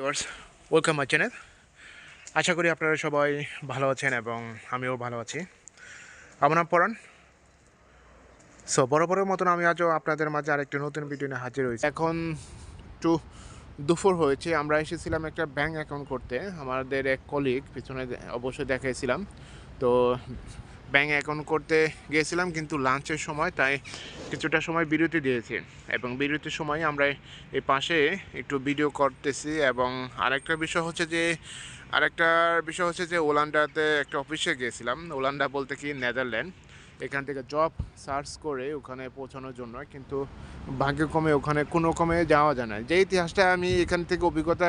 Viewers welcome my channel আশা করি আপনারা সবাই ভালো আছেন এবং আমিও ভালো আছি। আমার নাম পরাণ। সো বরাবরের মতন আমি আজও আপনাদের মাঝে আরেকটি নতুন ভিডিও নিয়ে হাজির হয়েছি। এখন একটু দুপুর হয়েছে, আমরা এসেছিলাম একটা ব্যাঙ্ক অ্যাকাউন্ট করতে। আমাদের এক কলিগ পিছনে অবশ্যই দেখাইছিলাম। তো ব্যাঙ্ক অ্যাকাউন্ট করতে গিয়েছিলাম, কিন্তু লাঞ্চের সময় তাই কিছুটা সময় বিরতি দিয়েছে। এবং বিরতির সময় আমরা এই পাশে একটু ভিডিও করতেছি এবং আরেকটা বিষয় হচ্ছে যে, আরেকটা বিষয় হচ্ছে যে ওলান্ডাতে একটা অফিসে গিয়েছিলাম। ওলান্ডা বলতে কি? নেদারল্যান্ড। এখান থেকে জব সার্চ করে ওখানে পৌঁছানোর জন্য, কিন্তু ভাগ্যক্রমে ওখানে কোনো রকমে যাওয়া যায় না। যে ইতিহাসটা আমি এখান থেকে অভিজ্ঞতা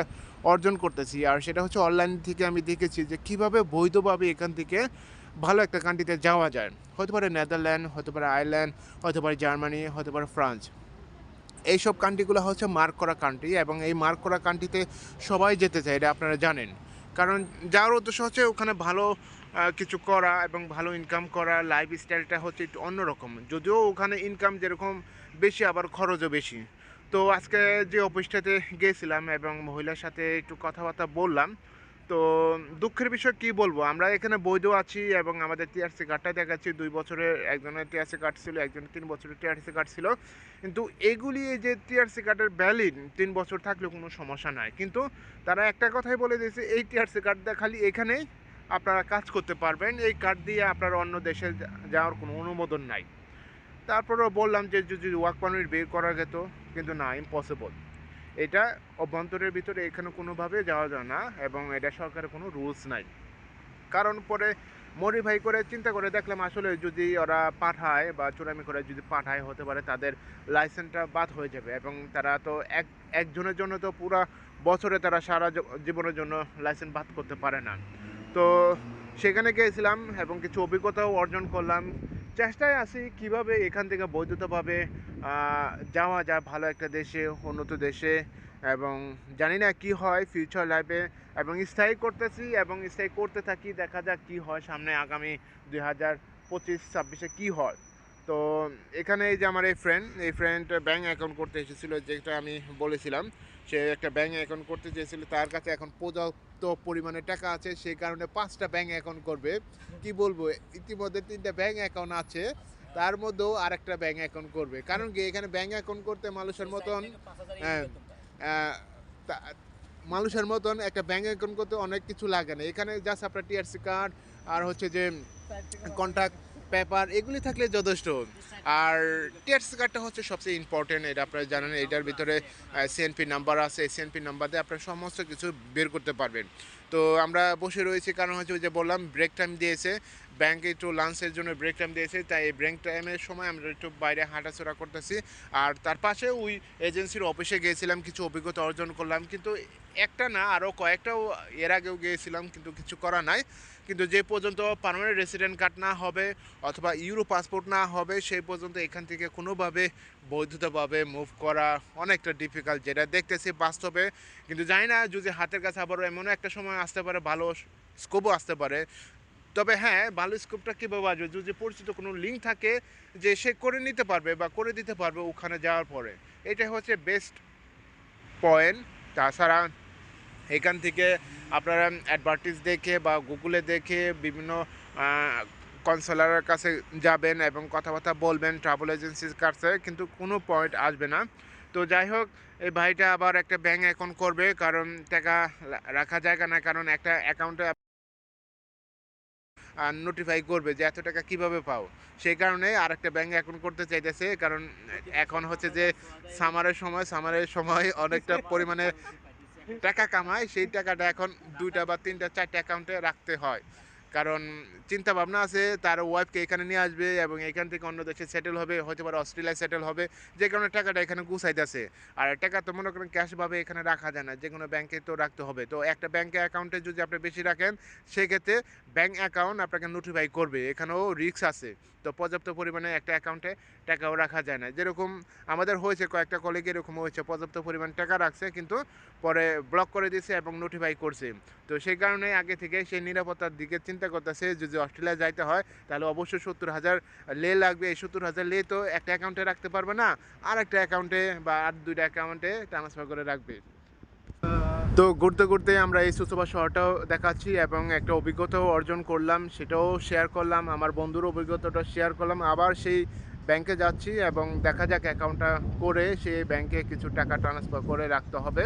অর্জন করতেছি, আর সেটা হচ্ছে অনলাইন থেকে আমি দেখেছি যে কীভাবে বৈধভাবে এখান থেকে ভালো একটা কান্ট্রিতে যাওয়া যায়। হতে পারে নেদারল্যান্ড হতে পারে আয়ারল্যান্ড হতে পারে জার্মানি হতে পারে ফ্রান্স এইসব কান্ট্রিগুলো হচ্ছে মার্ক করা কান্ট্রি এবং এই মার্ক করা কান্ট্রিতে সবাই যেতে চায়, এটা আপনারা জানেন। কারণ যাওয়ার উদ্দেশ্য হচ্ছে ওখানে ভালো কিছু করা এবং ভালো ইনকাম করা লাইফ স্টাইলটা হচ্ছে একটু অন্যরকম। যদিও ওখানে ইনকাম যেরকম বেশি, আবার খরচও বেশি। তো আজকে যে অফিসটাতে গিয়েছিলাম এবং মহিলার সাথে একটু কথাবার্তা বললাম তো দুঃখের বিষয় কি বলব? আমরা এখানে বৈধ আছি এবং আমাদের টিআরসি কার্ডটা দেখাচ্ছি। দুই বছরের একজনের টিআরসি কার্ড ছিল একজনের তিন বছরের টিআরসি কার্ড ছিল। কিন্তু এগুলি যে টিআরসি কার্ডের ভ্যালিড তিন বছর থাকলে কোনো সমস্যা নাই। কিন্তু তারা একটা কথাই বলে দিয়েছে, এই টিআরসি কার্ডটা খালি এখানেই আপনারা কাজ করতে পারবেন। এই কার্ড দিয়ে আপনারা অন্য দেশে যাওয়ার কোনো অনুমোদন নাই। তারপরেও বললাম যে যদি ওয়ার্ক পারমিট বের করা যেত, কিন্তু না ইম্পসিবল এটা অভ্যন্তরের ভিতরে এখানে কোনোভাবে যাওয়া যায় না এবং এটা সরকারের কোনো রুলস নাই। কারণ পরে মডিফাই করে চিন্তা করে দেখলাম আসলে যদি ওরা পাঠায় বা চোরামি করে যদি পাঠায় হতে পারে তাদের লাইসেন্সটা বাদ হয়ে যাবে এবং তারা তো এক, একজনের জন্য তো পুরা বছরে তারা সারা জীবনের জন্য লাইসেন্স বাদ করতে পারে না। তো সেখানে গিয়েছিলাম এবং কিছু অভিজ্ঞতাও অর্জন করলাম। চেষ্টায় আছি কীভাবে এখান থেকে বৈধতাভাবে যাওয়া যায় ভালো একটা দেশে, উন্নত দেশে, এবং জানি না কি হয় ফিউচার লাইফে এবং স্থায়ী করতেছি এবং স্থায়ী করতে থাকি, দেখা যাক কি হয় সামনে আগামী দুই হাজার পঁচিশ, ছাব্বিশে কী হয়। তো এখানে এই যে আমার এই ফ্রেন্ড এই ফ্রেন্ড ব্যাঙ্ক অ্যাকাউন্ট করতে এসেছিল, যেটা আমি বলেছিলাম, সে একটা ব্যাঙ্ক অ্যাকাউন্ট করতে চেয়েছিল, তার কাছে এখন পর্যাপ্ত পরিমাণে টাকা আছে সেই কারণে পাঁচটা ব্যাঙ্ক অ্যাকাউন্ট করবে। কি বলব ইতিমধ্যে তিনটা ব্যাঙ্ক অ্যাকাউন্ট আছে তার মধ্যেও আর একটা ব্যাঙ্ক অ্যাকাউন্ট করবে। কারণ কি এখানে ব্যাঙ্ক অ্যাকাউন্ট করতে মানুষের মতন হ্যাঁ, মানুষের মতন একটা ব্যাঙ্ক অ্যাকাউন্ট করতে অনেক কিছু লাগে না। এখানে জাস্ট আপনার টিআরসি কার্ড আর হচ্ছে যে কন্ট্যাক্ট পেপার, এগুলি থাকলে যথেষ্ট। আর টেক্স কার্ডটা হচ্ছে সবচেয়ে ইম্পর্টেন্ট এটা আপনারা জানেন, এটার ভিতরে সিএনপি নাম্বার আছে সিএনপি নাম্বার দিয়ে আপনারা সমস্ত কিছু বের করতে পারবেন। তো আমরা বসে রয়েছি, কারণ হচ্ছে ওই যে বললাম ব্রেক টাইম দিয়েছে। ব্যাংকে একটু লাঞ্চের জন্য ব্রেক টাইম দিয়েছে, তাই এই ব্রেক টাইমের সময় আমরা একটু বাইরে হাঁটাচড়া করতেছি। আর তার পাশে ওই এজেন্সির অফিসে গিয়েছিলাম, কিছু অভিজ্ঞতা অর্জন করলাম, কিন্তু একটা না আরও কয়েকটাও এর আগেও গিয়েছিলাম, কিন্তু কিছু করা নাই। কিন্তু যে পর্যন্ত পার্মানেন্ট রেসিডেন্ট কার্ড না হবে অথবা ইউরো পাসপোর্ট না হবে, সেই পর্যন্ত এখান থেকে কোনোভাবে বৈধতাভাবে মুভ করা অনেকটা ডিফিকাল্ট যেটা দেখতেছি বাস্তবে। কিন্তু জানি না, যদি হাতের কাছে আবারও এমনও একটা সময় আসতে পারে, ভালো স্কোপও আসতে পারে তবে হ্যাঁ ভালো স্কোপটা কীভাবে আসবে যদি পরিচিত কোনো লিঙ্ক থাকে যে সে করে নিতে পারবে বা করে দিতে পারবে ওখানে যাওয়ার পরে। এটাই হচ্ছে বেস্ট পয়েন্ট তাছাড়া এখান থেকে আপনারা অ্যাডভার্টিস দেখে বা গুগলে দেখে বিভিন্ন কনসালারের কাছে যাবেন এবং কথাবার্তা বলবেন ট্রাভেল এজেন্সির কাছে, কিন্তু কোনো পয়েন্ট আসবে না। তো যাই হোক, এই ভাইটা আবার একটা ব্যাঙ্ক অ্যাকাউন্ট করবে, কারণ টাকা রাখা জায়গা না, কারণ একটা অ্যাকাউন্টে নোটিফাই করবে যে এত টাকা কীভাবে পাও। সেই কারণে আর একটা ব্যাঙ্ক অ্যাকাউন্ট করতে চাইতেছে, কারণ এখন হচ্ছে যে সামারের সময় সামারের সময় অনেকটা পরিমাণে টাকা কামায়, সেই টাকাটা এখন দুইটা বা তিনটা, চারটা অ্যাকাউন্টে রাখতে হয়। কারণ চিন্তা ভাবনা আছে, তার ওয়াইফকে এখানে নিয়ে আসবে এবং এখান থেকে অন্য দেশে সেটেল হবে হতে পারে অস্ট্রেলিয়ায় সেটেল হবে, যে কারণে টাকাটা এখানে গুছাইতেছে। আর টাকা তো মনে করেন ক্যাশভাবে এখানে রাখা যায় না, যে কোনো ব্যাংকে তো রাখতে হবে। তো একটা ব্যাংকে অ্যাকাউন্টে যদি আপনি বেশি রাখেন, সেক্ষেত্রে ব্যাংক অ্যাকাউন্ট আপনাকে নোটিফাই করবে, এখানেও রিস্ক আছে। তো পর্যাপ্ত পরিমাণে একটা অ্যাকাউন্টে টাকাও রাখা যায় না। যেরকম আমাদের হয়েছে, কয়েকটা কলেজ এরকম হয়েছে, পর্যাপ্ত পরিমাণ টাকা রাখছে, কিন্তু পরে ব্লক করে দিয়েছে এবং নোটিফাই করছে। তো সেই কারণে আগে থেকে সেই নিরাপত্তার দিকে চিন্তা করতেছে যদি অস্ট্রেলিয়া যাইতে হয়, তাহলে অবশ্যই সত্তর হাজার লে লাগবে। এই সত্তর হাজার লে তো একটা অ্যাকাউন্টে রাখতে পারবে না আর একটা অ্যাকাউন্টে বা আর দুইটা অ্যাকাউন্টে ট্রান্সফার করে রাখবে। তো ঘুরতে ঘুরতে আমরা এই সুসুবা শহরটাও দেখাচ্ছি এবং একটা অভিজ্ঞতাও অর্জন করলাম, সেটাও শেয়ার করলাম, আমার বন্ধুর অভিজ্ঞতাটা শেয়ার করলাম। আবার সেই ব্যাংকে যাচ্ছি এবং দেখা যাক অ্যাকাউন্টটা করে সেই ব্যাংকে কিছু টাকা ট্রান্সফার করে রাখতে হবে।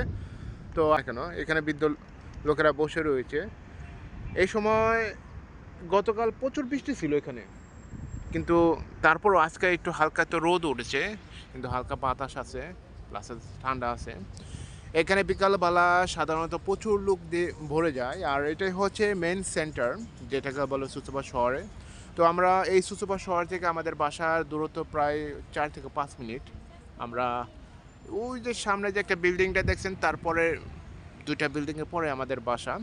তো কেন এখানে বৃদ্ধ লোকেরা বসে রয়েছে। এই সময় গতকাল প্রচুর বৃষ্টি ছিল এখানে। কিন্তু তারপরও আজকে একটু হালকা তো রোদ উঠেছে, কিন্তু হালকা বাতাস আছে প্লাস ঠান্ডা আছে। এখানে বিকালবেলা সাধারণত প্রচুর লোক দিয়ে ভরে যায়, আর এটাই হচ্ছে মেন সেন্টার যেটাকে বলে সুসুপা শহরে। তো আমরা এই সুসুপা শহর থেকে আমাদের বাসার দূরত্ব প্রায় চার থেকে পাঁচ মিনিট। আমরা ওই যে সামনে যে একটা বিল্ডিংটা দেখছেন, তারপরে দুইটা বিল্ডিংয়ের পরে আমাদের বাসা।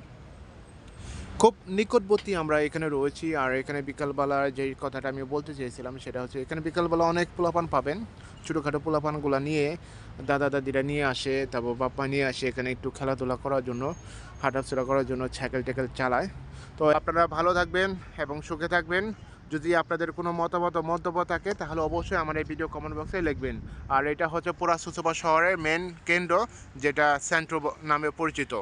খুব নিকটবর্তী আমরা এখানে রয়েছি। আর এখানে বিকালবেলা যে কথাটা আমি বলতে চেয়েছিলাম সেটা হচ্ছে এখানে বিকালবেলা অনেক পোলাপান পাবেন। ছোটোখাটো পোলাপানগুলো নিয়ে, দাদা দাদিরা নিয়ে আসে, তারপর বাপ্পা নিয়ে আসে এখানে একটু খেলাধুলা করার জন্য, হাঁটাচলা করার জন্য সাইকেল টাইকেল চালায়। তো আপনারা ভালো থাকবেন এবং সুখে থাকবেন। যদি আপনাদের কোনো মতামত মন্তব্য থাকে, তাহলে অবশ্যই আমার এই ভিডিও কমেন্ট বক্সে লিখবেন। আর এটা হচ্ছে পুরা সুসুপা শহরের মেন কেন্দ্র, যেটা সেন্ট্রো নামে পরিচিত।